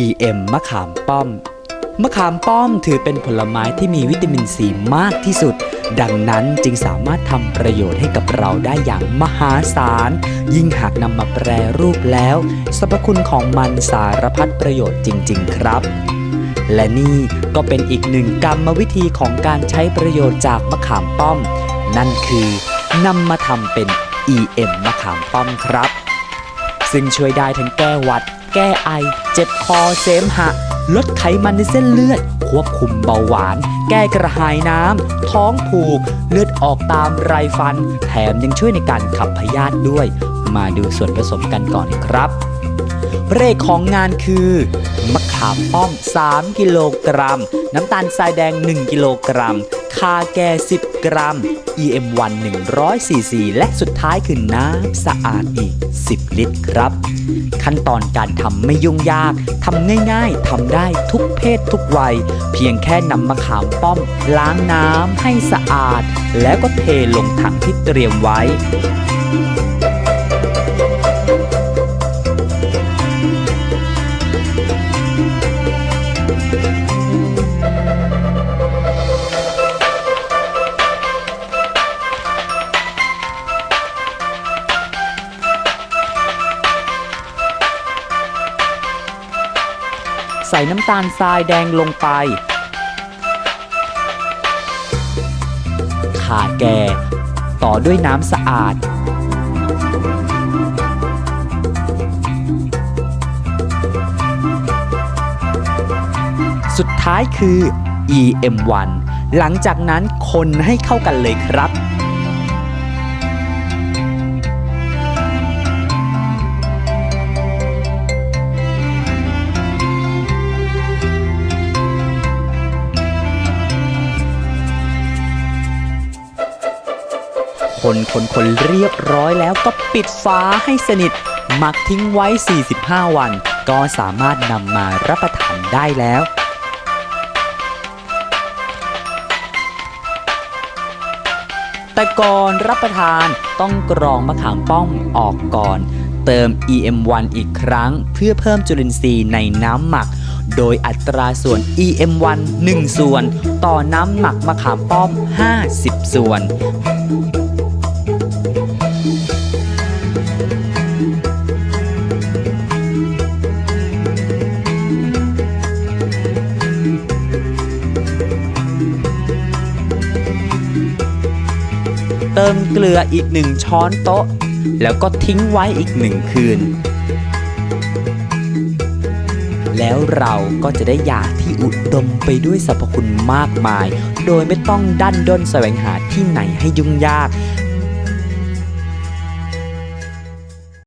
EM มะขามป้อม มะขามป้อมถือเป็นผลไม้ที่มีวิตามินซีมากที่สุด ดังนั้นจึงสามารถทำประโยชน์ให้กับเราได้อย่างมหาศาล ยิ่งหากนำมาแปรรูปแล้ว สรรพคุณของมันสารพัดประโยชน์จริง ๆ ครับและนี่ก็เป็นอีกหนึ่งกรรมวิธีของการใช้ประโยชน์จากมะขามป้อม นั่นคือนำมาทำเป็น EM มะขามป้อมครับ ซึ่งช่วยได้ทั้งแก้วัด แก้ไอ เจ็บคอเสมหะ ลดไขมันในเส้นเลือด ควบคุมเบาหวาน แก้กระหายน้ำ ท้องผูก เลือดออกตามไรฟัน แถมยังช่วยในการขับพยาธิด้วย มาดูส่วนผสมกันก่อนครับ เรกของงานคือ มะขามป้อม 3 กิโลกรัม น้ำตาลทรายแดง 1 กิโลกรัม คาแก่ 10 กรัม EM1 100ซีซีและสุดท้ายคือน้ำสะอาดอีก 10 ลิตรครับ ขั้นตอนการทำไม่ยุ่งยากทำง่ายๆทำได้ทุกเพศทุกวัย เพียงแค่นำมะขามป้อม ล้างน้ำให้สะอาด แล้วก็เทลงถังที่เตรียมไว้ ใส่น้ำตาลทรายแดงลงไปข่าแก่ ต่อด้วยน้ำสะอาด สุดท้ายคือ EM1 หลังจากนั้นคนให้เข้ากันเลยครับ คนคนคนเรียบร้อยแล้วก็ปิดฝาให้สนิทหมักทิ้งไว้ 45 วัน ก็สามารถนำมารับประทานได้แล้วแต่ก่อนรับประทานต้องกรองมะขามป้อมออกก่อน เติม EM1 อีกครั้ง เพื่อเพิ่มจุลินทรีย์ในน้ำหมัก โดยอัตราส่วน EM1 1 ส่วน ต่อน้ำหมักมะขามป้อม 50 ส่วน เติมเกลืออีกหนึ่งช้อนโต๊ะ แล้วก็ทิ้งไว้อีกหนึ่งคืน แล้วเราก็จะได้ยาที่อุดมไปด้วยสรรพคุณมากมาย โดยไม่ต้องดันด้นแสวงหาที่ไหนให้ยุ่งยาก